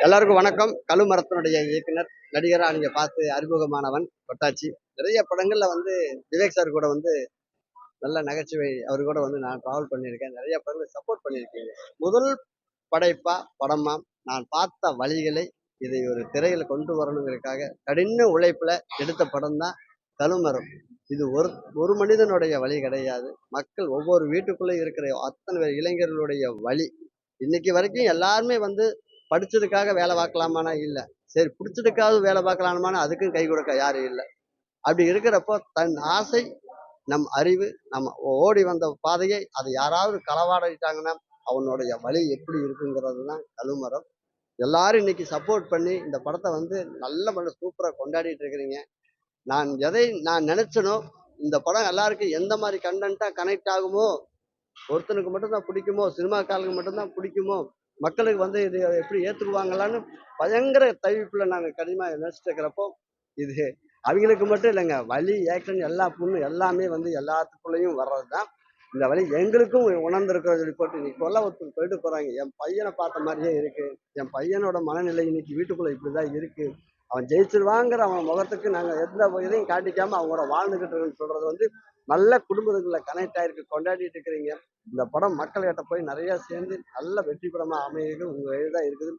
எல்லாருக்கும் வணக்கம். கழுமரத்தினுடைய இயக்குனர் நடிகரா நீங்க பார்த்து அறிமுகமானவன் கொட்டாச்சி நிறைய படங்கள்ல வந்து விவேக் சார் கூட வந்து நல்ல நகைச்சுவை அவர் கூட வந்து நான் டிராவல் பண்ணியிருக்கேன். நிறைய படங்கள் சப்போர்ட் பண்ணியிருக்கீங்க. முதல் படைப்பா படமா நான் பார்த்த வழிகளை இதை ஒரு திரையில கொண்டு வரணுங்கிறதுக்காக கடின உழைப்புல எடுத்த படம் தான் கழுமரம் இது ஒரு ஒரு மனிதனுடைய வழி கிடையாது. மக்கள் ஒவ்வொரு வீட்டுக்குள்ளே இருக்கிற அத்தனை இளைஞர்களுடைய வழி. இன்னைக்கு வரைக்கும் எல்லாருமே வந்து படிச்சதுக்காக வேலை பார்க்கலாமானா இல்லை. சரி பிடிச்சதுக்காக வேலை பார்க்கலாமானா அதுக்கும் கை கொடுக்க யாரும் இல்லை. அப்படி இருக்கிறப்போ தன் ஆசை நம் அறிவு நம்ம ஓடி வந்த பாதையை அதை யாராவது களவாடிட்டாங்கன்னா அவனுடைய வழி எப்படி இருக்குங்கிறது தான் கழுமரம் எல்லாரும் இன்னைக்கு சப்போர்ட் பண்ணி இந்த படத்தை வந்து நல்ல படம் சூப்பராக கொண்டாடிட்டு இருக்கிறீங்க. நான் எதை நான் நினைச்சனோ இந்த படம் எல்லாருக்கும் எந்த மாதிரி கண்டென்ட்டாக கனெக்ட் ஆகுமோ ஒருத்தனுக்கு மட்டும்தான் பிடிக்குமோ சினிமாக்காரனுக்கு மட்டும்தான் பிடிக்குமோ மக்களுக்கு வந்து இது எப்படி ஏற்றுக்குவாங்களான்னு பயங்கர தவிப்பில் நாங்கள் கடினமாக நினச்சிட்டு இருக்கிறப்போ இது அவங்களுக்கு மட்டும் இல்லைங்க. வலி ஆக்ஷன் எல்லா புண்ணு எல்லாமே வந்து எல்லாத்துக்குள்ளேயும் வர்றது தான் இந்த வழி எங்களுக்கும் உணர்ந்திருக்கிறத சொல்லி போட்டு இன்னைக்கு கொல்ல ஒருத்தர் போயிட்டு போகிறாங்க என் பையனை பார்த்த மாதிரியே இருக்குது என் பையனோட மனநிலை இன்னைக்கு வீட்டுக்குள்ளே இப்படி தான் இருக்குது அவன் ஜெயிச்சிருவாங்கிற அவன் முகத்துக்கு நாங்கள் எந்த இதையும் காட்டிக்காம அவங்களோட வாழ்ந்துகிட்டு இருக்குன்னு சொல்றது வந்து நல்ல குடும்பத்துக்குள்ள கனெக்ட் ஆயிருக்கு கொண்டாடிட்டு இருக்கிறீங்க. இந்த படம் மக்கள்கிட்ட போய் நிறைய சேர்ந்து நல்ல வெற்றி படமா அமையுது உங்க தான் இருக்குது.